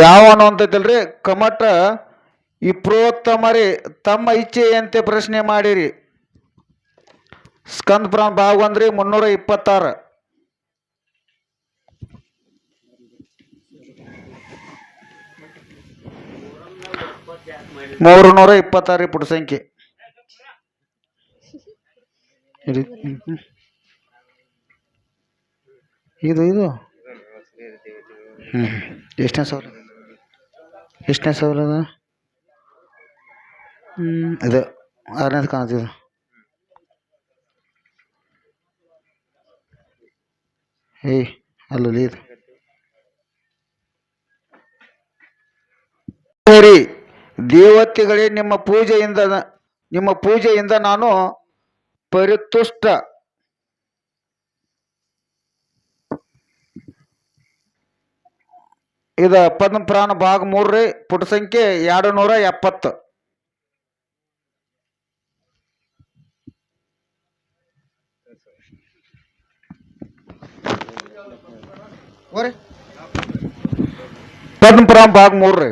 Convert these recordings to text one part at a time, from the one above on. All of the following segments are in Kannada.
ಯಾವನು ಅಂತೈತಲ್ರಿ? ಕಮಟ ಇಪ್ರೋತ್ತಮರಿ ಪ್ರೋತ್ತಮರಿ ತಮ್ಮ ಇಚ್ಛೆಯಂತೆ ಪ್ರಶ್ನೆ ಮಾಡಿರಿ. ಸ್ಕಂದ ಪುರಾಣ ಭಾಗ ಒಂದ್ರಿ, ಮುನ್ನೂರ ಇಪ್ಪತ್ತಾರು. ಮೂರು ನೂರ ಇಪ್ಪತ್ತಾರು ಪುಟ ಸಂಖ್ಯೆ. ಇದು ಇದು. ಹ್ಞೂ ಎಷ್ಟನೇ ಸಾವಿರ? ಎಷ್ಟನೇ ಸಾವಿರ ಅದು? ಇದು ಆರನೇದು ಕಾಣ್ತಿದೆ ಏಯ್ ಅಲ್ಲಲ್ಲಿ ಇದು. ಸರಿ ದೇವತೆಗಳೇ ನಿಮ್ಮ ಪೂಜೆಯಿಂದ ನಿಮ್ಮ ಪೂಜೆಯಿಂದ ನಾನು ಪರಿತುಷ್ಟ. ಇದ ಪದ್ಮ ಪುರಾಣ ಭಾಗ ಮೂರ್ರಿ ಪುಟ ಸಂಖ್ಯೆ ಎರಡು ನೂರ ಎಪ್ಪತ್ತು ಪದ್ಮ ಪುರಾಣ ಭಾಗ ಮೂರ್ರಿ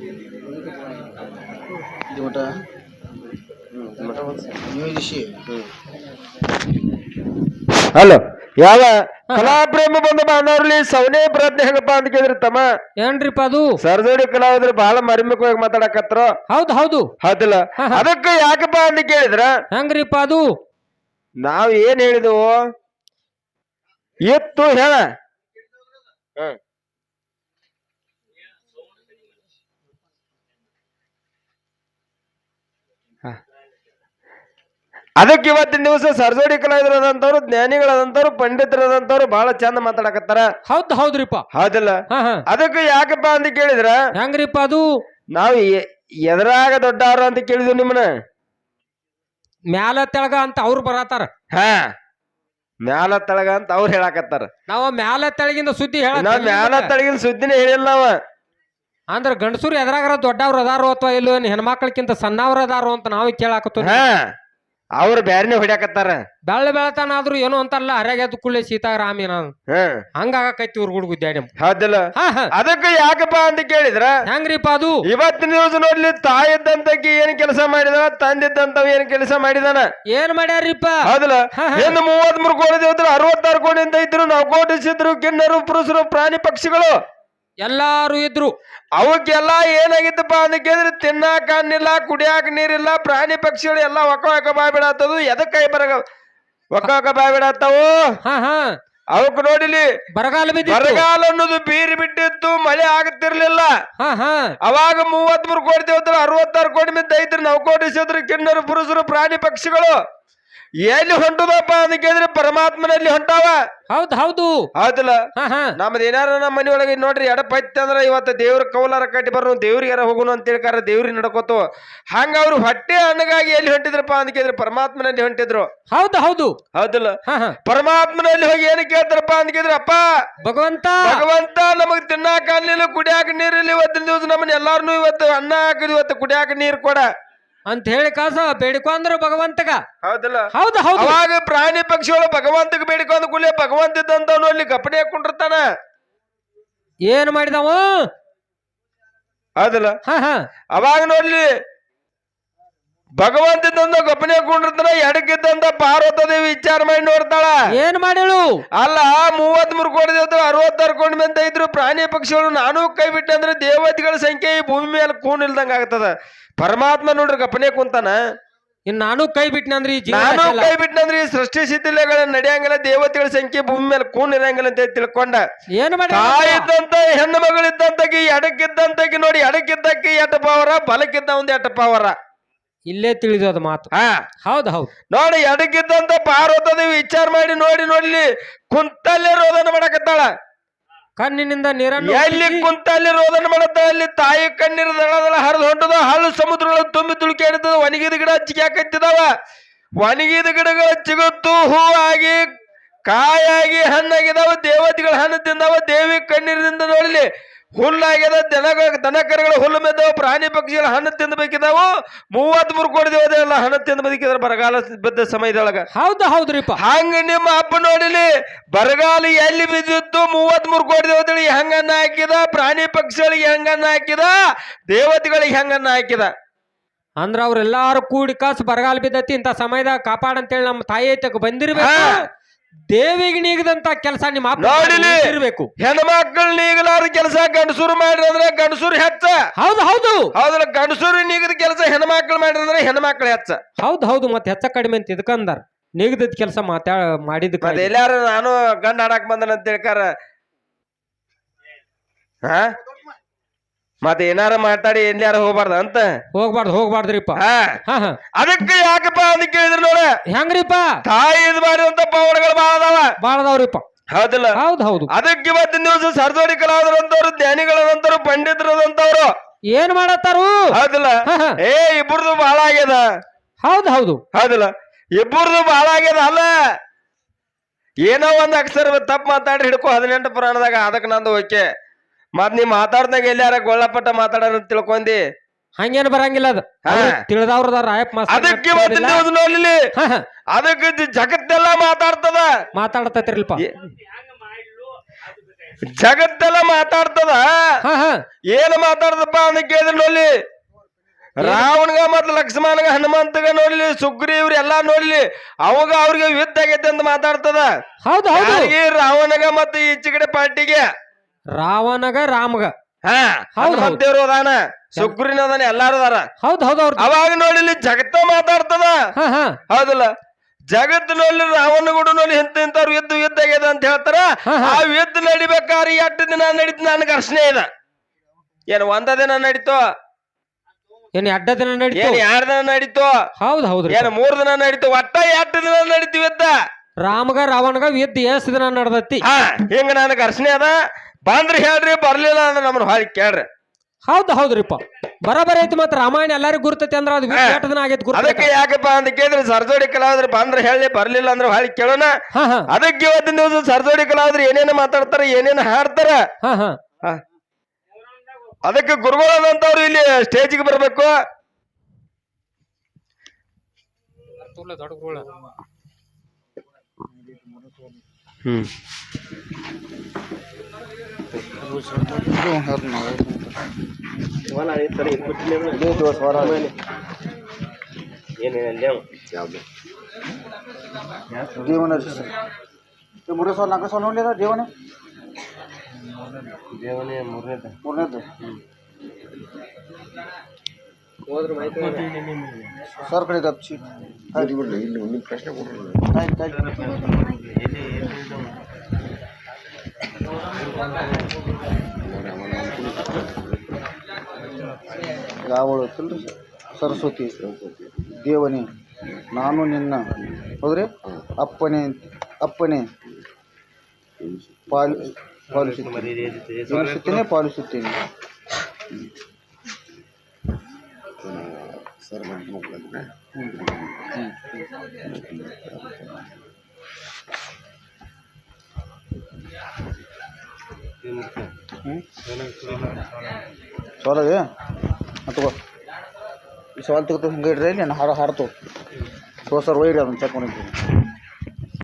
ರೀ ಹಲೋ ಯಾವ ಕಲಾಪ್ರೇಮ ಬಂದ ಬಾಂಧವ್ರಲ್ಲಿ ಸವನೇ ಪ್ರಯತ್ನ ಹೆಂಗಪ್ಪ ಅಂತ ಕೇಳಿದ್ರಿ ತಮ್ಮ? ಏನ್ರಿಪ್ಪ ಅದು? ಸರ್ಜೋಡಿ ಕಲಾವಿದ್ರು ಬಹಳ ಮರಿಮುಖವಾಗಿ ಮಾತಾಡಕತ್ರ. ಹೌದು ಹೌದು. ಹೌದಿಲ್ಲ. ಅದಕ್ಕೆ ಯಾಕಪ್ಪ ಅಂತ ಕೇಳಿದ್ರ? ಹೆಂಗ್ರಿಪ್ಪ ಅದು? ನಾವ್ ಏನ್ ಹೇಳಿದವು? ಎತ್ತು ಹೇಳ. ಅದಕ್ಕೆ ಇವತ್ತಿನ ದಿವಸ ಸರ್ಜೋಡಿ ಕಲಾವಿದರಾದಂತವ್ರು ಜ್ಞಾನಿಗಳಾದಂತವ್ರು ಪಂಡಿತರಾದಂತವ್ರು ಬಹಳ ಚಂದ ಮಾತಾಡಕತ್ತಾರ. ಹೌದು ಹೌದ್ರಿಪ್ಪ. ಹೌದಿಲ್ಲ? ಅದಕ್ಕೆ ಯಾಕಪ್ಪ ಅಂತ ಕೇಳಿದ್ರ? ಹೆಂಗ್ರಿಪ್ಪ ಅದು? ನಾವು ಎದ್ರಾಗ ದೊಡ್ಡವ್ರ ಅಂತ ಕೇಳಿದ್ವಿ ನಿಮ್ಮನ್ನ. ಮ್ಯಾಲ ತೆಳಗ ಅಂತ ಅವ್ರು ಬರತಾರ ಹಾ. ಮ್ಯಾಲ ತೆಳಗ ಅಂತ ಅವ್ರು ಹೇಳಾಕತ್ತಾರ. ನಾವ ಮ್ಯಾಲ ತೆಳಗಿಂದ ಸುದ್ದಿ ಹೇಳ ನಾವ್ ಮ್ಯಾಲ ತೆಳಗಿಂದ ಸುದ್ದಿನೇ ಹೇಳಿಲ್ಲ ನಾವ. ಅಂದ್ರೆ ಗಂಡಸೂರು ಎದ್ರಾಗರ ದೊಡ್ಡವ್ರ ಅದಾರೋ ಅಥವಾ ಇಲ್ಲೋ ಹೆಣ್ಮಕ್ಳಕ್ಕಿಂತ ಸಣ್ಣವ್ರ ಅದಾರೋ ಅಂತ ನಾವು ಕೇಳಾಕತ್ತೀವಿ. ಹಾ. ಅವ್ರ ಬ್ಯಾರನೇ ಹೊಡ್ಯಾಕತ್ತಾರ. ಬೆಳ್ಳ ಬೆಳತಾನ ಆದ್ರೂ ಏನೋ ಅಂತಾರಲ್ಲ ಹರ್ಯಾಗೆದ್ದು ಕುಳ್ಳೆ ಸೀತಾರಾಮಿ ನಾನು. ಹಂಗಾಗತ್ತಿ ಹಂಗಾಗಕೈತಿ ಇವ್ರ ಗುಡ್ಗುದ್ಯಾಡಿ ಹೌದಲ್ಲ? ಹಾ ಹಾ. ಅದಕ್ಕೆ ಯಾಕಪ್ಪ ಅಂತ ಕೇಳಿದ್ರ? ಹೆಂಗ್ರಿಪ್ಪ ಅದು? ಇವತ್ತಿನ ದಿವಸ ನೋಡ್ಲಿ ತಾಯಿದ್ದಂತ ಏನ್ ಕೆಲಸ ಮಾಡಿದ ತಂದಿದ್ದಂತವ್ ಏನ್ ಕೆಲಸ ಮಾಡಿದಾನ? ಏನ್ ಮಾಡ್ಯಾರಿಪ್ಪ ಹೌದಲ್ಲ? ಹಾ, ಹಾ. ಇನ್ನು ಮೂವತ್ ಮೂರು ಕೋಟಿ ದೇವತರು ಅರವತ್ತಾರು ಕೋಟಿ ಅಂತ ಇದ್ರು ನಾವು ಕೋಟಿ ಸಿದ್ರು ಕಿನ್ನರು ಪುರುಷರು ಪ್ರಾಣಿ ಪಕ್ಷಿಗಳು. ಎಲ್ಲಾರು ಇದ್ರು. ಅವಕ್ಕೆಲ್ಲ ಏನಾಗಿತ್ತಪ್ಪ ಅಂತ ಕೇಳಿದ್ರೆ ತಿನ್ನಾಕ ಅನ್ನಿಲ್ಲ ಕುಡಿಯಾಕ ನೀರಿಲ್ಲ ಪ್ರಾಣಿ ಪಕ್ಷಿಗಳು ಎಲ್ಲ ಒಕ್ಕ ಒಕ್ಕ ಬಾಯ್ಬಿಡತ್ತದು. ಎದಕ್ಕೆ ಬರಗ ಒಕ್ಕ ಒಕ್ಕ ಬಾಯ್ಬಿಡತ್ತವು? ಹಾ ಹಾ. ಅವಕ್ ನೋಡಿಲಿ ಬರಗಾಲ ಬರಗಾಲ ಅನ್ನೋದು ಬೀರಿ ಬಿಟ್ಟಿತ್ತು ಮಳೆ ಹಾ ಅವಾಗ ಮೂವತ್ಮೂರು ಕೋಟಿ ದೇವತರು ಅರವತ್ತಾರು ಕೋಟಿ ಮಿದ್ದ ಐತ್ರಿ ನಾವು ಕೋಟಿ ಕಿನ್ನರು ಪುರುಷರು ಪ್ರಾಣಿ ಪಕ್ಷಿಗಳು. ಎಲ್ಲಿ ಹೊಂಟದಪ್ಪ ಅಂತ ಕೇಳಿದ್ರೆ ಪರಮಾತ್ಮನಲ್ಲಿ ಹೊಂಟಾವ. ಹೌದು ಹೌದು. ಹೌದಲ್ಲ ನಮ್ದು ಏನಾರ ನಮ್ಮ ಮನೆಯೊಳಗೆ ನೋಡ್ರಿ ಎಡಪೈತೆ ಅಂದ್ರೆ ಇವತ್ತು ದೇವ್ರ ಕೌಲಾರ ಕಟ್ಟಿ ಬರೋ ದೇವ್ರಿಗಾರ ಹೋಗುನು ಅಂತ ಹೇಳ್ಕಾರ ದೇವ್ರಿಗೆ ನಡ್ಕೋತು. ಹಂಗ ಅವ್ರು ಹೊಟ್ಟೆ ಹಣ್ಣಗಾಗಿ ಎಲ್ಲಿ ಹೊಂಟಿದ್ರಪ್ಪ ಅಂತ ಕೇಳಿದ್ರೆ ಪರಮಾತ್ಮನಲ್ಲಿ ಹೊಂಟಿದ್ರು. ಹೌದು ಹೌದು. ಹೌದಲ್ಲ? ಪರಮಾತ್ಮನಲ್ಲಿ ಹೋಗಿ ಏನು ಕೇಳ್ತಾರಪ್ಪ ಅಂತ ಕೇಳಿದ್ರೆ ಅಪ್ಪ! ಭಗವಂತ! ಭಗವಂತ ನಮಗ್ ತಿನ್ನಾಕ ಅಲ್ಲಿಲ್ಲ ಕುಡಿಯಾಕ ನೀರಿಲ್ಲ ಇವತ್ತಿನ ದಿವಸ ನಮ್ಮನ್ನ ಎಲ್ಲಾರನು ಇವತ್ತು ಅನ್ನ ಹಾಕಿದ್ ಇವತ್ತು ಕುಡಿಯಾಕ ನೀರು ಕೊಡ. ಅಂತ ಹೇಳಿ ಕಾಸ ಬೇಡಿಕೊಂಡ್ರು ಭಗವಂತಗ. ಹೌದಲ್ಲ. ಹೌದು ಹೌದು. ಅವಾಗ ಪ್ರಾಣಿ ಪಕ್ಷಿಗಳು ಭಗವಂತಗೆ ಬೇಡಿಕೊಂಡ್ ಕೂಡಲೇ ಭಗವಂತ ಇದ್ದಂತವನು ಅಲ್ಲಿ ಕಪ್ಪಣೆ ಹಾಕೊಂಡಿರ್ತಾನ ಏನ್ ಮಾಡಿದವ? ಹೌದಲ್ಲ. ಹಾ ಹಾ. ಅವಾಗ ನೋಡ್ಲಿ ಭಗವಂತ ಇದ್ದಂತ ಗಪ್ಪನೆ ಹಾಕೊಂಡಿರ್ತಾನ ಎಡಕ್ಕಿದ್ದಂತ ಪಾರ್ವತದೇವಿ ವಿಚಾರ ಮಾಡಿ ನೋಡ್ತಾಳ. ಏನ್ ಮಾಡಿಳು ಅಲ್ಲ ಮೂವತ್ ಮೂರು ಕೋಟಿ ದೇವತೆ ಅರವತ್ತಾರು ಕೋಟಿ ಮಂದಿ ಇದ್ರು ಪ್ರಾಣಿ ಪಕ್ಷಿಗಳು ನಾನು ಕೈ ಬಿಟ್ಟಂದ್ರೆ ದೇವತೆಗಳ ಸಂಖ್ಯೆ ಈ ಭೂಮಿ ಮೇಲೆ ಕೂನ್ ಇಲ್ದಂಗ ಆಗ್ತದ. ಪರಮಾತ್ಮ ನೋಡ್ರಿ ಗಪನೆ ಕುಂತಾನ. ಇನ್ ನಾನು ಕೈ ಬಿಟ್ನಿ ಅಂದ್ರೆ ನಾನು ಕೈ ಬಿಟ್ಟಂದ್ರೆ ಈ ಸೃಷ್ಟಿ ಸಿದ್ಧಿಲೆಗಳ ನಡೆಯಂಗಿಲ್ಲ ದೇವತೆಗಳ ಸಂಖ್ಯೆ ಭೂಮಿ ಮೇಲೆ ಕೂನ್ ಇರಂಗಿಲ್ಲ ಅಂತ ಹೇಳಿ ತಿಳ್ಕೊಂಡ. ಏನ್ ಮಾಡಿ ತಾಯಿದ್ದಂತ ಹೆಣ್ಣು ಮಗಳಿದ್ದಂತಕಿ ಎಡಕ್ಕಿದ್ದಂತಕಿ ನೋಡಿ ಎಡಕ್ಕಿದ್ದಕ್ಕಿ ಎಟ್ಟ ಪಾವರ ಬಲಕ್ಕಿದ್ದ ಒಂದ್ ಎಟ್ಟ ಪಾವರ ಇಲ್ಲೇ ತಿಳಿದು ಅದು ಮಾತು. ಹಾ. ಹೌದು ಹೌದು. ನೋಡಿ ಎಡಕ್ಕಿದ್ದಂತ ಪಾರ್ವತದೇವಿ ವಿಚಾರ ಮಾಡಿ ನೋಡಿ ನೋಡ್ಲಿ ಕುಂತಲ್ಲೇ ರೋದನ ಮಾಡಕತ್ತಾಳ. ಕಣ್ಣಿನಿಂದ ನೀರನ್ನು ಎಲ್ಲಿ ಕುಂತ ಅಲ್ಲಿ ರೋದನ ಮಾಡುತ್ತ ಅಲ್ಲಿ ತಾಯಿ ಕಣ್ಣೀರ ದಳದಳ ಹರಿದು ಹೊಂಟದ ಹಲ್ಲು ಸಮುದ್ರಗಳು ತುಂಬಿ ತುಳುಕಾಡಿದ ಒಣಗಿದ ಗಿಡ ಚಿಗಾಕತ್ತಿದಾವ ಒಣಗಿದ ಗಿಡಗಳ ಚಿಗುತ್ತು ಹೂವಾಗಿ ಕಾಯಾಗಿ ಹಣ್ಣಾಗಿದಾವ ದೇವತೆಗಳ ಹಣ್ಣು ತಿಂದಾವ ದೇವಿ ಕಣ್ಣೀರಿನಿಂದ ನೋಡಲಿ. ಹುಲ್ಲಾಗ್ಯದ ದನ ದನಕರುಗಳ ಹುಲ್ಲು ಮೆದ್ದವು ಪ್ರಾಣಿ ಪಕ್ಷಿಗಳ ಹಣ್ಣು ತಿಂದಬೇಕಿದಾವು ಮೂವತ್ತ್ ಮೂರು ಕೋಟಿ ದೇವದೆಲ್ಲ ಹಣ್ಣು ತಿಂದು ಬದುಕಿದ್ರೆ ಬರಗಾಲ ಬಿದ್ದ ಸಮಯದೊಳಗ. ಹೌದು ಹೌದ್ರಿಪ್ಪ? ಹಂಗ ನಿಮ್ಮ ಅಪ್ಪ ನೋಡಿಲಿ ಬರಗಾಲ ಎಲ್ಲಿ ಬಿದ್ದಿತ್ತು? ಮೂವತ್ತ್ ಮೂರು ಕೋಟಿ ದೇವತೆಗಳಿಗೆ ಹೆಂಗನ್ನ ಹಾಕಿದ? ಪ್ರಾಣಿ ಪಕ್ಷಿಗಳಿಗೆ ಹೆಂಗನ್ನ ಹಾಕಿದ? ದೇವತೆಗಳಿಗೆ ಹೆಂಗನ್ನ ಹಾಕಿದ? ಅಂದ್ರ ಅವ್ರೆಲ್ಲಾರು ಕೂಡಿ ಕಾಸು ಬರಗಾಲ ಬಿದ್ದತಿ ಇಂತ ಸಮಯದಾಗ ಕಾಪಾಡಂತೇಳಿ ನಮ್ಮ ತಾಯಿ ಐತಕ್ಕೆ ಬಂದಿರ್ಬೇಕು. ದೇವಿಗೆ ನೀಗದಂತ ಕೆಲಸ ನಿಮ್ಮ ಇರಬೇಕು ನೋಡಿಲಿ. ಇರಬೇಕು ಹೆಣ್ಮಕ್ಳು ನೀಗಲಾರ ಕೆಲಸ ಗಂಡಸೂರು ಮಾಡ್ರಿ ಅಂದ್ರೆ ಗಂಡಸೂರು ಹೆಚ್ಚ. ಹೌದು ಹೌದು. ಹೌದಲ್ಲ ಗಂಡಸೂರು ನೀಗದ ಕೆಲಸ ಹೆಣ್ಮಕ್ಳು ಮಾಡ್ರಿ ಅಂದ್ರೆ ಹೆಣ್ಮಕ್ಳು ಹೆಚ್ಚ. ಹೌದು ಹೌದು ಮತ್ತೆ ಹೆಚ್ಚ ಕಡಿಮೆ ಅಂತ ಇದಕ್ಕಂದಾರ ನೀಗದ ಕೆಲಸ ಮಾತಾ ಮಾಡಿದ ಎಲ್ಲಾರ ಎಲ್ಲಾರು ನಾನು ಗಂಡ ಆಡಕ್ ಬಂದನ ಅಂತ ಹೇಳ್ಕಾರ ಹಾ? ಮತ್ತೆ ಏನಾರ ಮಾತಾಡಿ ಎಲ್ಲಾರ ಹೋಗ್ಬಾರ್ದ ಅಂತ? ಹೋಗ್ಬಾರ್ದು ಹೋಗ್ಬಾರ್ದ್ರಿಪ್ಪ. ಹಾ. ಹಾ ಹಾ. ಅದಕ್ಕೆ ಯಾಕಪ್ಪ ಅಂತ ಕೇಳಿದ್ರು ನೋಡ? ಹೆಂಗ್ರಿಪ್ಪ? ತಾಯಿ ಇದು ಮಾಡಿದಂತ ಪವನಗಳು ಬಾಳ ಅದಾವ. ಬಾಳದವ್ರಿಪ್ಪ ಹೌದಿಲ್ಲ? ಹೌದು ಹೌದು. ಅದಕ್ಕೆ ಇವತ್ತಿನ ದಿವಸ ಸರ್ಜೋಡಿ ಕಲಾವಿದರಂತವ್ರು ಜ್ಞಾನಿಗಳದಂತವ್ರು ಪಂಡಿತರದಂತವ್ರು ಏನ್ ಮಾಡತ್ತಾರು? ಹೌದಿಲ್ಲ. ಏ ಇಬ್ಬರದು ಬಹಳ ಆಗ್ಯದ. ಹೌದು ಹೌದು. ಹೌದಿಲ್ಲ? ಇಬ್ಬರದು ಬಹಳ ಆಗ್ಯದ ಅಲ್ಲ? ಏನೋ ಒಂದ್ ಅಕ್ಷರ ತಪ್ಪು ಮಾತಾಡಿ ಹಿಡ್ಕೊ ಹದಿನೆಂಟು ಪುರಾಣದಾಗ ಅದಕ್ಕೆ ನಂದು ಓಕೆ. ಮತ್ ನೀ ಮಾತಾಡ್ದಾಗ ಎಲ್ಲಾರ ಗೊಳ್ಳಪಟ್ಟ ಮಾತಾಡೋಣ ಅಂತ ತಿಳ್ಕೊಂಡಿ? ಹಂಗೇನ್ ಬರಂಗಿಲ್ಲ ಅದು. ಹಾ. ತಿಳಿದವ್ರದ ರಾಯಪ್ಪ ಅದಕ್ಕೆ ಹಾ. ಅದಕ್ಕೆ ಜ- ಜಗತ್ತೆಲ್ಲ ಮಾತಾಡ್ತದ? ಮಾತಾಡತೈತ್ರಿಲ್ಪ ಏ- ಜಗತ್ತೆಲ್ಲ ಮಾತಾಡ್ತದ? ಹಾ ಹಾ. ಏನ್ ಮಾತಾಡ್ದಪ್ಪ ಅಂತ ಕೇಳಿದ್ರೆ ನೋಡ್ಲಿ? ರಾವಣಗ ಮತ್ ಲಕ್ಷ್ಮಣಗ ಹನುಮಂತಗ ನೋಡ್ಲಿ ಸುಗ್ರೀವ್ರ ಎಲ್ಲಾ ನೋಡ್ಲಿ ಅವಾಗ ಅವ್ರಿಗೆ ಯುದ್ಧ ಆಗೈತೆ ಅಂತ ಮಾತಾಡ್ತದ? ಹೌದು ಹೌದು. ಯಾರಿಗೆ ರಾವಣಗ ಮತ್ತೆ ಈಚೆ ಕಡೆ ಪಾರ್ಟಿಗೆ? ರಾವಣಗ ರಾಮಗ. ಹಾ ಹೌದು, ಅದಾನ ಸುಗ್ರೀನ ಅದಾನ ಎಲ್ಲಾರು ಅದಾರ. ಹೌದು ಹೌದು ಅವ್ರ ಅವಾಗ ನೋಡಿಲಿ ಜಗತ್ತ ಮಾತಾಡ್ತದ. ಹಾ ಹಾ. ಹೌದಲ್ಲ? ಜಗತ್ ನೋಡಿ ರಾವಣ ಕೂಡ ನೋಡಿ ಇಂತ ಇಂಥವ್ರು ಯುದ್ಧ ಯುದ್ಧ ಆಗ್ಯದ ಅಂತ ಹೇಳ್ತಾರ. ಆ ಯುದ್ಧ ನಡಿಬೇಕಾದ್ರೆ ಎಷ್ಟು ದಿನ ನಡೀತು ನನ್ ಘರ್ಷಣೆ ಇದ. ಏನ್ ಒಂದ ದಿನ ನಡೀತೋ? ಏನ್ ಎಡ್ಡ ದಿನ ನಡೀತು? ಏನ್ ಎರಡ್ ದಿನ ನಡೀತೋ? ಹೌದು ಹೌದ್ರಿ. ಏನ್ ಮೂರ್ ದಿನ ನಡೀತು? ಒಟ್ಟ ಎಷ್ಟು ದಿನ ನಡೀತು ಯುದ್ಧ ರಾಮಗ ರಾವಣಗ ಯುದ್ಧ ಎಷ್ಟು ದಿನ ನಡ್ದತಿ? ಹಾ ಹಿಂಗ ನನ್ ಘರ್ಷಣೆ ಅದ. ಬಂದ್ರಿ ಹೇಳ್ರಿ ಬರ್ಲಿಲ್ಲ ಅಂದ್ರೆ ನಮ್ಮನ್ನ ಹಾಳಿ ಕೇಳ್ರಿ. ಹೌದು ಹೌದ್ರಿಪ್ಪ. ಬರಬರ ಐತಿ ಮತ್ತ ರಾಮಾಯಣ ಎಲ್ಲರಿಗೂ ಗುರ್ತೈತಿ ಅಂದ್ರೆ ಅದು. ಎಷ್ಟು ದಿನ ಆಗೈತಿ ಗುರ್ತ ಅದಕ್ಕೆ ಯಾಕಪ್ಪ ಅಂತ ಕೇಳಿದ್ರೆ ಸರ್ಜೋಡಿ ಕಲಾವಿದ್ರು ಬಂದ್ರೆ ಹೇಳಿ ಬರ್ಲಿಲ್ಲ ಅಂದ್ರೆ ಹಾಳಿ ಕೇಳೋಣ. ಹಾ ಹಾ. ಅದಕ್ಕೆ ಇವತ್ತಿನ ದಿವಸ ಸರ್ಜೋಡಿ ಕಲಾವಿದ್ರು ಏನೇನು ಮಾತಾಡ್ತಾರ ಏನೇನು ಹಾಡ್ತಾರ? ಹಾ ಹಾ. ಹಾ. ಅದಕ್ಕೆ ಗುರುಗಳಾದಂತವ್ರು ಇಲ್ಲಿ ಸ್ಟೇಜಿಗೆ ಬರ್ಬೇಕು. ಹ್ಮ್. ದೇವನ ಮೂರನೇ ಸಾಲ ನಾಲ್ಕು ಸಾಲ ನೋಡ್ಲಿಲ್ಲ ದೇವನೇ ದೇವನೇ ಮೂರನೇದ ಮೂರನೇದು ಸರ್ ಕಡೆ ತಪ್ಪಿಸಿ ಆಯ್ತು ಆಯ್ತು ಯಾವಳು ತಿಳ್ರಿ. ಸರಸ್ವತಿ ದೇವನೇ ನಾನು ನಿನ್ನ ಹೌದ್ರಿ? ಅಪ್ಪನೇ ಅಪ್ಪನೇ ಪಾಲು ಪಾಲಿಸುತ್ತೇನೆ. ಪಾಲಿಸುತ್ತೇನೆ ಪಾಲಿಸುತ್ತೇನೆ. ಅಥವಾ ಈ ಸವಾಲ್ ತೆಗೆದು ಹಿಂಗೆ ಇಡ್ರಿ, ನಾನು ಹಾರತು. ಹಾಡ್ತು ಸೊ ಸರ್ ಒಯ್ಯಿರಿ ಅದನ್ನು ಚೆಕ್ ಮಾಡಿದ್ದೀನಿ